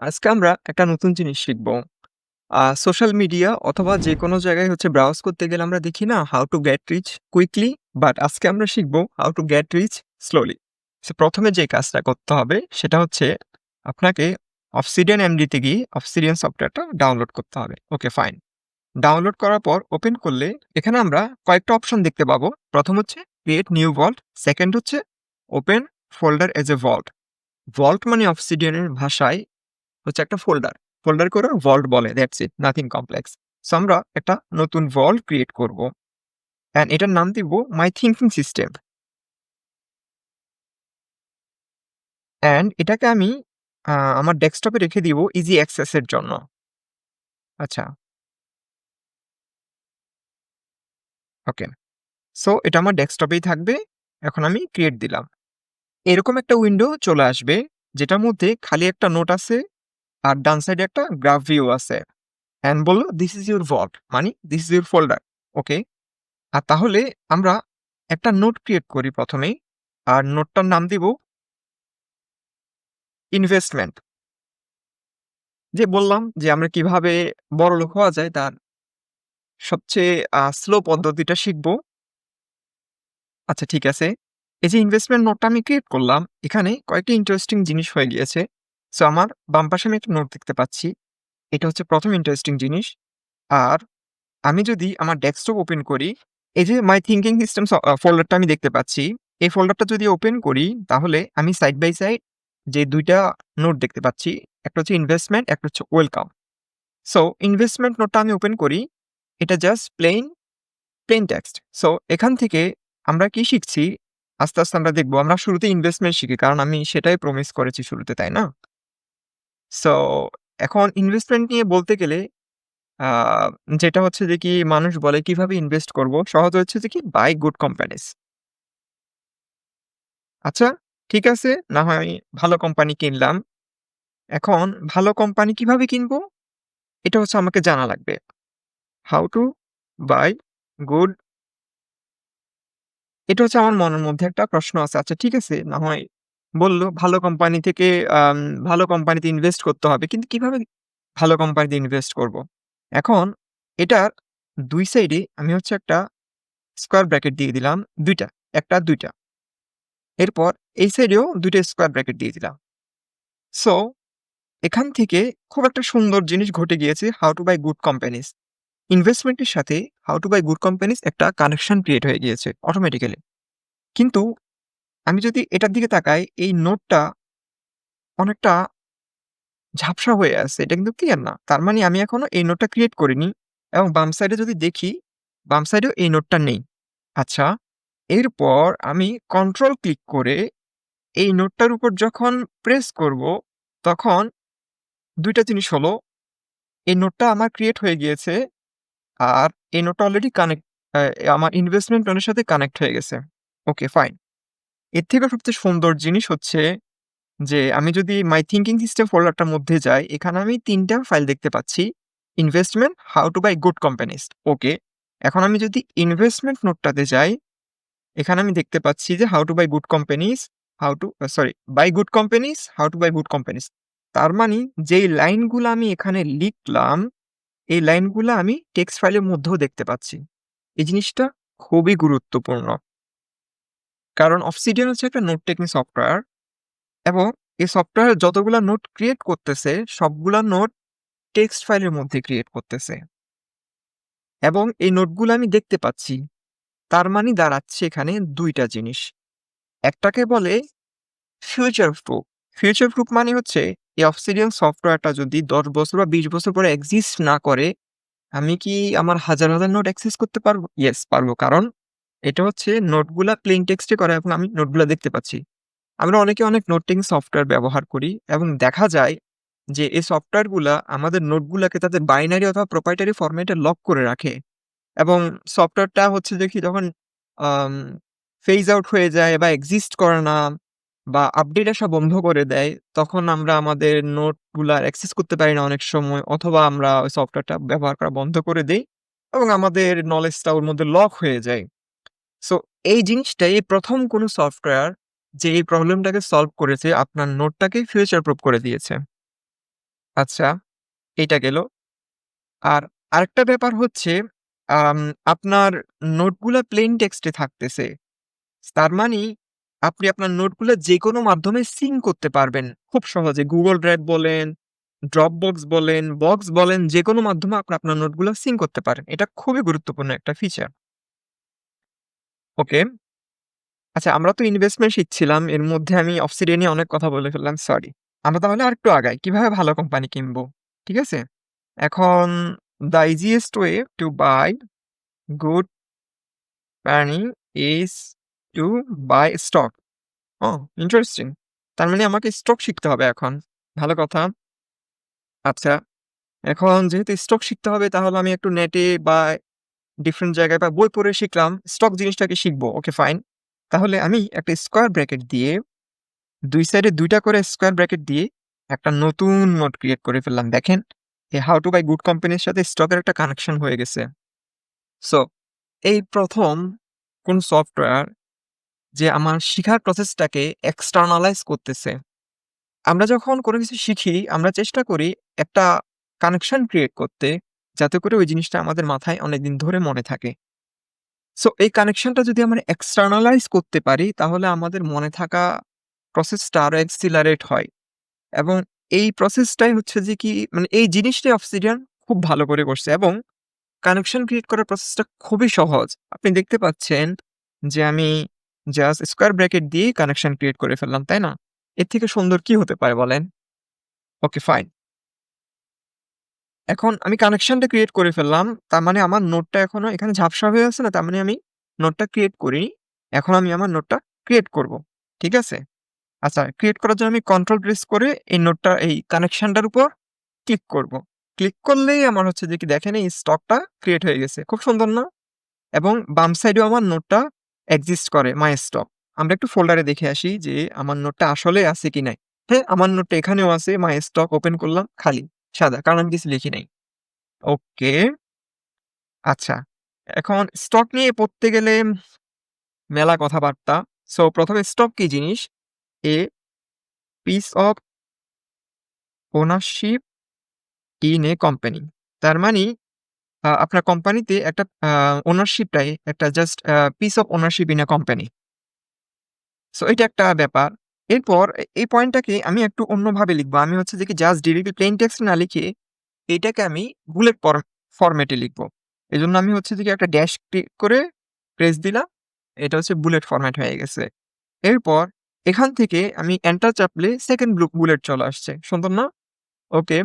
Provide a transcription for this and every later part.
আজকে আমরা একটা নতুন জিনিস শিখব। সোশ্যাল মিডিয়া অথবা যেকোনো জায়গায় হচ্ছে ব্রাউজ করতে গেলে আমরা দেখি না how to get rich quickly but আজকে আমরা শিখব how to get rich slowly. So ১ম এ যে কাজটা করতে হবে সেটা হচ্ছে আপনাকে Obsidian MD তে গিয়ে Obsidian সফটওয়্যারটা ডাউনলোড করতে হবে। Okay fine. ডাউনলোড করার পর ওপেন করলে এখানে আমরা কয়েকটা অপশন দেখতে পাবো। ১ম হচ্ছে ক্রিয়েট নিউ ভল্ট, সেকেন্ড হচ্ছে open folder as a vault. Vault মানে এর ভাষায় হচ্ছে একটা ফোল্ডার। ফোল্ডারকে ওরা ভল্ট বলে that's it nothing complex. So আমরা একটা নতুন ভল্ট ক্রিয়েট করব। অ্যান্ড এটার নাম দিব মাই থিংকিং সিস্টেম। অ্যান্ড এটাকে আমি আমার ডেস্কটপে রেখে দিব ইজি অ্যাক্সেসের জন্য। আচ্ছা। ওকে। সো এটা আমার ডেস্কটপেই থাকবে। এখন আমি ক্রিয়েট দিলাম। এরকম একটা উইন্ডো চলে আসবে, যেটার মধ্যে খালি একটা নোট আছে আর ডান সাইডে একটা গ্রাফ ভিউ আছে। অ্যান্ড বলল দিস ইস ইউর ভল্ট মানে this is your folder. Okay. আর তাহলে আমরা একটা নোট ক্রিয়েট করি প্রথমেই আর নোটটার নাম দিব ইনভেস্টমেন্ট। যে বললাম যে আমরা কীভাবে বড়লোক হওয়া যায় তার সবচেয়ে স্লো পদ্ধতিটা শিখব। আচ্ছা ঠিক আছে। এই যে ইনভেস্টমেন্ট নোটটা আমি ক্রিয়েট করলাম, এখানে কয়েকটি ইন্টারেস্টিং জিনিস হয়ে গিয়েছে। সো আমার বাম পাশে আমি একটা নোট দেখতে পাচ্ছি। এটা হচ্ছে প্রথম ইন্টারেস্টিং জিনিস। আর আমি যদি আমার ডেস্কটপ ওপেন করি, এই যে মাই থিংকিং সিস্টেম ফোল্ডারটা আমি দেখতে পাচ্ছি। এই ফোল্ডারটা যদি ওপেন করি তাহলে আমি সাইড বাই সাইড যে দুইটা নোট দেখতে পাচ্ছি। একটা হচ্ছে ইনভেস্টমেন্ট, একটা হচ্ছে ওয়েলকাম। সো ইনভেস্টমেন্ট নোটটা আমি ওপেন করি। এটা just plain, plain text. So এখান থেকে আমরা কি শিখছি? আস্তে, আস্তে আমরা দেখব আমরা শুরুতে ইনভেস্টমেন্ট শিখি। কারণ আমি সেটাই প্রমিস করেছি শুরুতে, তাই না? সো এখন ইনভেস্টমেন্ট নিয়ে বলতে গেলে আ যেটা হচ্ছে যে কি মানুষ বলে কীভাবে ইনভেস্ট করব? সহজ হচ্ছে যে কি বাই গুড কোম্পানিজ। আচ্ছা, ঠিক আছে। না হয় ভালো কোম্পানি কিনলাম। এখন ভালো কোম্পানি কীভাবে কিনবো? এটা হচ্ছে আমাকে জানা লাগবে। হাউ টু বাই গুড এটা হচ্ছে আমার মনের মধ্যে একটা প্রশ্ন আছে। আচ্ছা ঠিক আছে, না হয় বলল, ভালো কোম্পানি থেকে ভালো কোম্পানিতে ইনভেস্ট করতে হবে। কিন্তু কীভাবে ভালো কোম্পানিতে ইনভেস্ট করব? এখন এটার ২ সাইডে আমি হচ্ছে একটা স্কোয়ার ব্র্যাকেট দিয়ে দিলাম ২ টা। ১ টা ২ টা। এরপর এই সাইডেও ২ টা স্কোয়ার ব্র্যাকেট দিয়ে দিলাম। সো এখান থেকে খুব একটা সুন্দর জিনিস ঘটে গিয়েছে how to buy good companies. ইনভেস্টমেন্টের সাথে how to buy good companies একটা কানেকশন ক্রিয়েট হয়ে গিয়েছে অটোমেটিক্যালি। কিন্তু আমি যদি এটার দিকে তাকাই এই নোটটা অনেকটা ঝাপসা হয়ে আছে। এটা কিন্তু ক্লিয়ার না। তার মানে আমি এখনও এই নোটটা ক্রিয়েট করিনি এবং বাম সাইডে যদি দেখি, বাম সাইডেও এই নোটটা নেই। আচ্ছা, এরপর আমি কন্ট্রোল ক্লিক করে এই নোটটার উপর যখন প্রেস করব, তখন দুইটা জিনিস হলো, এই নোটটা আমার ক্রিয়েট হয়ে গিয়েছে। আর এই নোটটা অলরেডি কানেক্ট আমার ইনভেস্টমেন্ট প্ল্যানের সাথে কানেক্ট হয়ে গেছে। Okay fine. এর থেকেও সবচেয়ে সুন্দর জিনিস হচ্ছে যে আমি যদি মাই থিঙ্কিং সিস্টেম ফোল্ডারটার মধ্যে যাই, এখানে আমি তিনটা ফাইল দেখতে পাচ্ছি। Investment, how to buy good companies. Okay. এখন আমি যদি ইনভেস্টমেন্ট নোটটাতে যাই, এখানে আমি দেখতে পাচ্ছি যে how to buy good companies, how to sorry buy good companies, how to buy good companies. তার মানে যেই লাইনগুলো আমি এখানে লিখলাম, এই লাইনগুলা আমি টেক্সট ফাইলের মধ্যেও দেখতে পাচ্ছি। এই জিনিসটা খুবই গুরুত্বপূর্ণ। কারণ Obsidian হচ্ছে একটা নোট টেকিং সফটওয়্যার এবং এই সফটওয়্যার যতগুলা নোট ক্রিয়েট করতেছে, সবগুলা নোট টেক্সট ফাইলের মধ্যে ক্রিয়েট করতেছে। এবং এই নোটগুলো আমি দেখতে পাচ্ছি। তার মানে দাঁড়াচ্ছে এখানে দুইটা জিনিস। একটাকে বলে ফিউচার প্রুফ। ফিউচার প্রুফ মানে হচ্ছে এই Obsidian সফটওয়্যারটা যদি ১০ বছর বা ২০ বছর পরে এক্সিস্ট না করে, আমি কি আমার হাজার, হাজার নোট অ্যাক্সেস করতে পারব? ইয়েস পারব। কারণ এটা হচ্ছে নোটগুলা প্লেইন টেক্সটে করা এবং আমি নোটগুলা দেখতে পাচ্ছি। আমরা অনেকে অনেক নোটিং সফটওয়্যার ব্যবহার করি এবং দেখা যায় যে এই সফটওয়্যারগুলা আমাদের নোটগুলাকে তাদের বাইনারি অথবা প্রপ্রাইটারি ফরম্যাটে লক করে রাখে। এবং সফটওয়্যারটা হচ্ছে দেখি যখন ফেজ আউট হয়ে যায় বা এক্সিস্ট করে না বা আপডেট আসা বন্ধ করে দেয়, তখন আমরা আমাদের নোটগুলা অ্যাক্সেস করতে পারি না অনেক সময় অথবা আমরা ওই সফটওয়্যারটা ব্যবহার করা বন্ধ করে দিই এবং আমাদের নলেজটা ওর মধ্যে লক হয়ে যায়। সো এই জিনিসটাই এই ১ম কোনো সফটওয়্যার যে এই প্রবলেমটাকে সলভ করেছে আপনার নোটটাকে ফিউচার প্রুফ করে দিয়েছে। আচ্ছা, এটা গেল। আর আরেকটা ব্যাপার হচ্ছে আপনার নোটগুলা প্লেন টেক্সটে থাকতেছে। তার মানি আপনি আপনার নোটগুলা যেকোনো মাধ্যমে সিং করতে পারবেন খুব সহজে। গুগল ড্রাইভ বলেন, ড্রপ বক্স বলেন, বক্স বলেন যে কোনো মাধ্যমে আপনি আপনার নোটগুলা সিং করতে পারেন। এটা খুবই গুরুত্বপূর্ণ একটা ফিচার। ওকে। আচ্ছা আমরা তো ইনভেস্টমেন্ট শিখছিলাম। এর মধ্যে আমি Obsidian নিয়ে অনেক কথা বলে ফেললাম, সরি। আমরা তাহলে আরেকটু আগাই। কীভাবে ভালো কোম্পানি কিনবো? ঠিক আছে? এখন the easiest way to buy good company is to buy stock. ও ইন্টারেস্টিং। তার মানে আমাকে স্টক শিখতে হবে এখন। ভালো কথা। আচ্ছা, এখন যেহেতু স্টক শিখতে হবে তাহলে আমি একটু নেটে বা ডিফারেন্ট জায়গায় বা বই পড়ে শিখলাম। স্টক জিনিসটাকে শিখব। Okay fine. তাহলে আমি একটা স্কোয়ার ব্র্যাকেট দিয়ে দুই সাইডে দুইটা করে স্কোয়ার ব্র্যাকেট দিয়ে একটা নতুন নোট ক্রিয়েট করে ফেললাম। দেখেন, এই হাউ টু বাই গুড কোম্পানির সাথে স্টকের একটা কানেকশন হয়ে গেছে। সো এই প্রথম কোন সফটওয়্যার যে আমার শিখার প্রসেসটাকে এক্সটার্নালাইজ করতেছে। আমরা যখন কোনো কিছু শিখি, আমরা চেষ্টা করি একটা কানেকশন ক্রিয়েট করতে যাতে করে ওই জিনিসটা আমাদের মাথায় অনেকদিন ধরে মনে থাকে। সো এই কানেকশনটা যদি আমরা এক্সটার্নালাইজ করতে পারি তাহলে আমাদের মনে থাকা প্রসেসটা আরও এক্সিলারেট হয়। এবং এই প্রসেসটাই হচ্ছে যে কি মানে এই জিনিসটাই Obsidian খুব ভালো করে করছে এবং কানেকশন ক্রিয়েট করার প্রসেসটা খুবই সহজ। আপনি দেখতে পাচ্ছেন যে আমি জাস্ট স্কোয়ার ব্র্যাকেট দিয়ে কানেকশন ক্রিয়েট করে ফেললাম, তাই না? এর থেকে সুন্দর কি হতে পারে বলেন? Okay fine. এখন আমি কানেকশনটা ক্রিয়েট করে ফেললাম। তার মানে আমার নোটটা এখনও এখানে ঝাপসা হয়ে আছে না? তার মানে আমি নোটটা ক্রিয়েট করিনি। এখন আমি আমার নোটটা ক্রিয়েট করব। ঠিক আছে? আচ্ছা ক্রিয়েট করার জন্য আমি কন্ট্রোল প্রেস করে এই নোটটা এই কানেকশনটার উপর ক্লিক করব। ক্লিক করলেই আমার হচ্ছে যে কি দেখেন এই স্টকটা ক্রিয়েট হয়ে গেছে। খুব সুন্দর না? এবং বাম সাইডেও আমার নোটটা এক্সিস্ট করে মাই স্টক। আমরা একটু ফোল্ডারে দেখে আসি যে আমার নোটটা আসলে আছে কি নাই। হ্যাঁ, আমার নোটটা এখানেও আছে। মাই স্টক ওপেন করলাম খালি, সাদা। কারণ আমি কিছু লিখি নাই। ওকে। আচ্ছা, এখন স্টক নিয়ে পড়তে গেলে মেলা কথাবার্তা। সো প্রথমে স্টক কি জিনিস? A piece of ownership in a company. তার মানি আপনার কোম্পানিতে একটা ওনারশিপটাই একটা just piece of ownership in a company. So এটা একটা ব্যাপার। এরপর এই পয়েন্টটাকে আমি একটু অন্যভাবে লিখব। আমি হচ্ছে যে কি জাস্ট ডিরেক্টলি প্লেইন টেক্সট না লিখে এটাকে আমি বুলেট ফরম্যাটে লিখব। এই জন্য আমি হচ্ছে যে কি একটা ড্যাশ ক্লিক করে প্রেস দিলাম। এটা হচ্ছে বুলেট ফরম্যাট হয়ে গেছে। এরপর এখান থেকে আমি এন্টার চাপলে সেকেন্ড ব্লু বুলেট চলে আসছে। সুন্দর না? ওকে।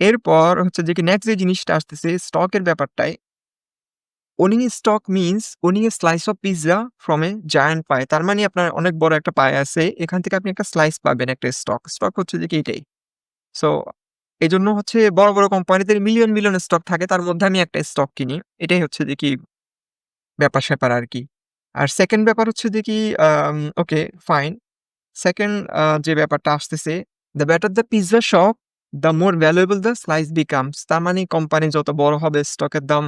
এরপর হচ্ছে যে কি নেক্সট যে জিনিসটা আসতেছে স্টকের ব্যাপারটায় owning stock means owning a slice of pizza from a giant pie তার মানে আপনার অনেক বড় একটা পাই আছে। এখান থেকে আপনি একটা স্লাইস পাবেন একটা স্টক। স্টক হচ্ছে যে কি এটাই। সো এই জন্য হচ্ছে বড়, বড় কোম্পানিদের মিলিয়ন, মিলিয়ন স্টক থাকে তার মধ্যে আমি একটা স্টক কিনি। এটাই হচ্ছে যে কি ব্যাপার-স্যাপার আর কি আর সেকেন্ড ব্যাপার হচ্ছে যে কি ওকে ফাইন। সেকেন্ড যে ব্যাপারটা আসতেছে the better the pizza shop the more valuable the slice becomes তার মানে কোম্পানি যত বড় হবে স্টকের দাম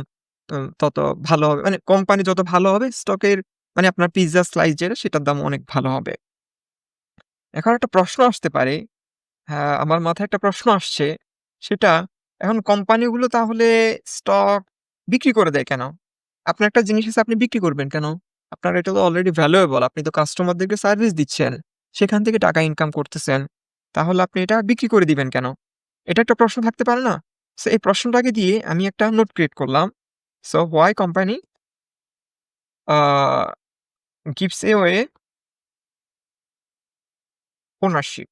তত ভালো হবে। মানে কোম্পানি যত ভালো হবে স্টকের মানে আপনার পিজ্জা স্লাইস যেটা সেটার দাম অনেক ভালো হবে। এখন একটা প্রশ্ন আসতে পারে। হ্যাঁ, আমার মাথায় একটা প্রশ্ন আসছে। সেটা এখন কোম্পানিগুলো তাহলে স্টক বিক্রি করে দেয় কেন? আপনার একটা জিনিস আছে আপনি বিক্রি করবেন কেন? আপনার এটা তো অলরেডি ভ্যালুয়েবল। আপনি তো কাস্টমারদেরকে সার্ভিস দিচ্ছেন। সেখান থেকে টাকা ইনকাম করতেছেন। তাহলে আপনি এটা বিক্রি করে দিবেন কেন? এটা একটা প্রশ্ন থাকতে পারে না? সো এই প্রশ্নটাকে দিয়ে আমি একটা নোট ক্রিয়েট করলাম। So why company uh gives away ownership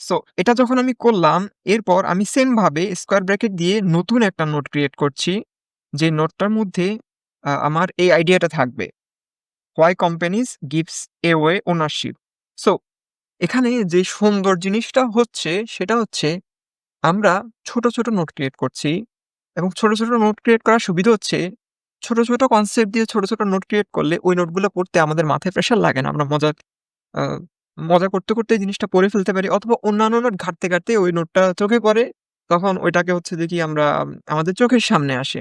so এটা যখন আমি করলাম এরপর আমি সেম ভাবে স্কোয়ার ব্র্যাকেট দিয়ে নতুন একটা নোট ক্রিয়েট করছি। যে নোটটার মধ্যে আমার এই আইডিয়াটা থাকবে। why companies gives away ownership so এখানে যে সুন্দর জিনিসটা হচ্ছে সেটা হচ্ছে আমরা ছোট, ছোট নোট ক্রিয়েট করছি এবং ছোট, ছোট নোট ক্রিয়েট করার সুবিধা হচ্ছে ছোট, ছোট কনসেপ্ট দিয়ে ছোট, ছোট নোট ক্রিয়েট করলে ওই নোটগুলো পড়তে আমাদের মাথায় প্রেশার লাগে না। আমরা মজা মজা করতে, করতে এই জিনিসটা পড়ে ফেলতে পারি অথবা অন্যান্য নোট ঘাঁটতে, ঘাঁটতে ওই নোটটা চোখে পড়ে তখন ওইটাকে হচ্ছে দেখি আমরা আমাদের চোখের সামনে আসে।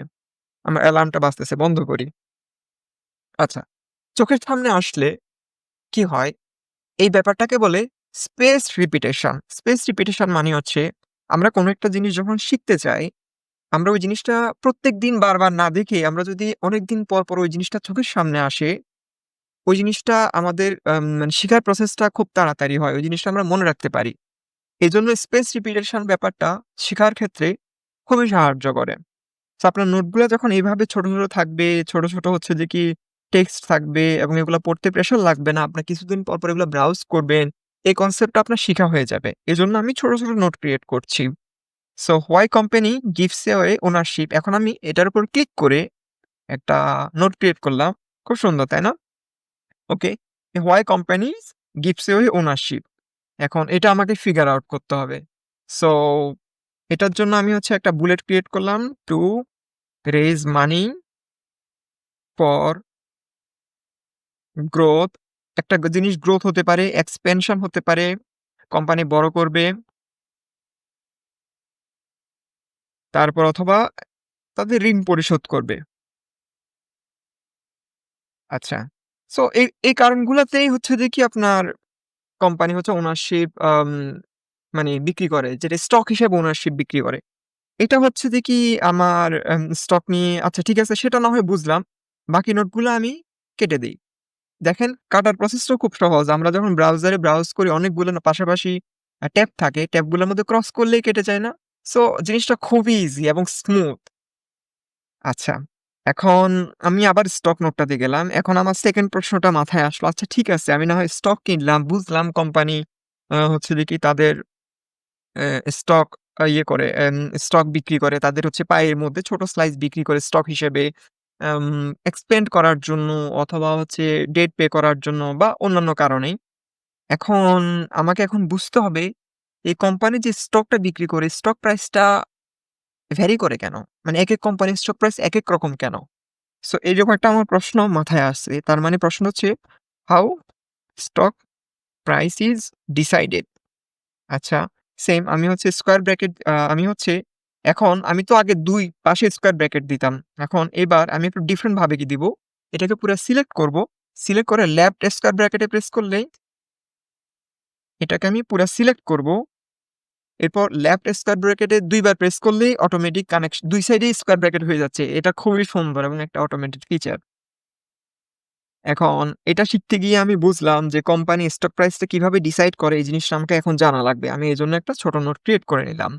আমরা অ্যালার্মটা বাঁচতেছে বন্ধ করি। আচ্ছা, চোখের সামনে আসলে কি হয়? এই ব্যাপারটাকে বলে স্পেস রিপিটেশন। স্পেস রিপিটেশন মানে হচ্ছে আমরা কোনো একটা জিনিস যখন শিখতে চাই, আমরা ওই জিনিসটা প্রত্যেক দিন বারবার না দেখে আমরা যদি অনেকদিন পর, পর ওই জিনিসটা চোখের সামনে আসে, ওই জিনিসটা আমাদের আম মানে শিখার প্রসেসটা খুব তাড়াতাড়ি হয়। ওই জিনিসটা আমরা মনে রাখতে পারি। এই জন্য স্পেস রিপিটেশন ব্যাপারটা শেখার ক্ষেত্রে খুবই সাহায্য করে। সো আপনার নোটগুলো যখন এইভাবে ছোট, ছোট থাকবে, ছোট, ছোট হচ্ছে যে কি টেক্সট থাকবে এবং এগুলো পড়তে প্রেশার লাগবে না। আপনার কিছুদিন পর, পর এগুলো ব্রাউজ করবেন। এই কনসেপ্টটা আপনার শিখা হয়ে যাবে। এজন্য আমি ছোট, ছোট নোট ক্রিয়েট করছি। So why company gives away ownership এখন আমি এটার উপর ক্লিক করে একটা নোট ক্রিয়েট করলাম। খুব সুন্দর, তাই না? Okay. Why companies gives away ownership. এখন এটা আমাকে ফিগার আউট করতে হবে। সো এটার জন্য আমি হচ্ছে একটা বুলেট ক্রিয়েট করলাম to raise money for growth. একটা জিনিস গ্রোথ হতে পারে, এক্সপেনশন হতে পারে, কোম্পানি বড় করবে। তারপর অথবা তাদের ঋণ পরিশোধ করবে। আচ্ছা। সো এই, এই কারণগুলাতেই হচ্ছে কি আপনার কোম্পানি হচ্ছে ওনারশিপ মানে বিক্রি করে। যেটা স্টক হিসেবে ওনারশিপ বিক্রি করে। এটা হচ্ছে যে কি আমার স্টক নিয়ে আচ্ছা ঠিক আছে সেটা না হয় বুঝলাম। বাকি নোটগুলো আমি কেটে দিই দেখেন কাটার প্রসেসটাও খুব সহজ। আমরা যখন ব্রাউজারে ব্রাউজ করি অনেকগুলো পাশাপাশি আ ট্যাব থাকে। ট্যাবগুলোর মধ্যে ক্রস করলেই কেটে যায় না? সো জিনিসটা খুবই ইজি এবং স্মুথ। আচ্ছা। এখন আমি আবার স্টক নোটটাতে গেলাম। এখন আমার সেকেন্ড প্রশ্নটা মাথায় আসলো। আচ্ছা ঠিক আছে আমি না হয় স্টক কিনলাম, বুঝলাম কোম্পানি হচ্ছে কি তাদের স্টক ইয়ে করে স্টক বিক্রি করে। তাদের হচ্ছে পায়ের মধ্যে ছোট স্লাইস বিক্রি করে স্টক হিসেবে এক্সপেন্ড করার জন্য অথবা হচ্ছে ডেট পে করার জন্য বা অন্যান্য কারণেই। এখন আমাকে এখন বুঝতে হবে এই কোম্পানি যে স্টকটা বিক্রি করে, স্টক প্রাইসটা ভ্যারি করে কেন? মানে এক এক কোম্পানির স্টক প্রাইস এক এক রকম কেন? সো এইরকম একটা আমার প্রশ্ন মাথায় আসছে। তার মানে প্রশ্ন হচ্ছে how stock price is decided. আচ্ছা সেম আমি হচ্ছে স্কোয়ার ব্র্যাকেট আমি হচ্ছে এখন, আমি তো আগে দুই পাশে স্কোয়ার ব্র্যাকেট দিতাম। এখন এবার আমি একটু ডিফারেন্ট ভাবে কি দিব? এটাকে পুরো সিলেক্ট করব। সিলেক্ট করে লেফট স্কোয়ার ব্র্যাকেটে প্রেস করলেই এটাকে আমি পুরা সিলেক্ট করব। এরপর লেফট স্কোয়ার ব্র্যাকেটে দুইবার প্রেস করলেই অটোমেটিক কানেকশ ২ সাইডেই স্কোয়ার ব্র্যাকেট হয়ে যাচ্ছে। এটা খুবই সুন্দর এবং একটা অটোমেটিক ফিচার। এখন এটা শিখতে গিয়ে আমি বুঝলাম যে কোম্পানি স্টক প্রাইসটা কীভাবে ডিসাইড করে এই জিনিসটা আমাকে এখন জানা লাগবে। আমি এই জন্য একটা ছোট নোট ক্রিয়েট করে নিলাম।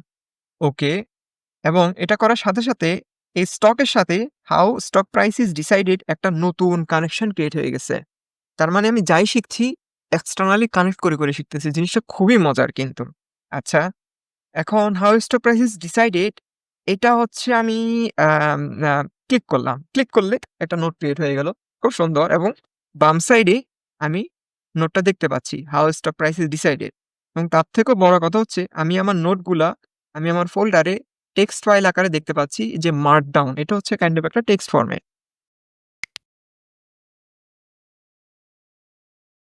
ওকে। এবং এটা করার সাথে, সাথে এই স্টকের সাথে how stock price is decided একটা নতুন কানেকশন ক্রিয়েট হয়ে গেছে। তার মানে আমি যাই শিখছি এক্সটার্নালি কানেক্ট করে, করে শিখতেছি। জিনিসটা খুবই মজার কিন্তু। আচ্ছা। এখন how stock price is decided এটা হচ্ছে আমি ক্লিক করলাম। ক্লিক করলে একটা নোট ক্রিয়েট হয়ে গেল। খুব সুন্দর এবং বাম সাইডে আমি নোটটা দেখতে পাচ্ছি। How stock price is decided এবং তার থেকেও বড় কথা হচ্ছে, আমি আমার নোটগুলা আমি আমার ফোল্ডারে টেক্সট ফাইল আকারে দেখতে পাচ্ছি যে মার্কডাউন এটা হচ্ছে কাইন্ড অফ একটা টেক্সট ফরম্যাট।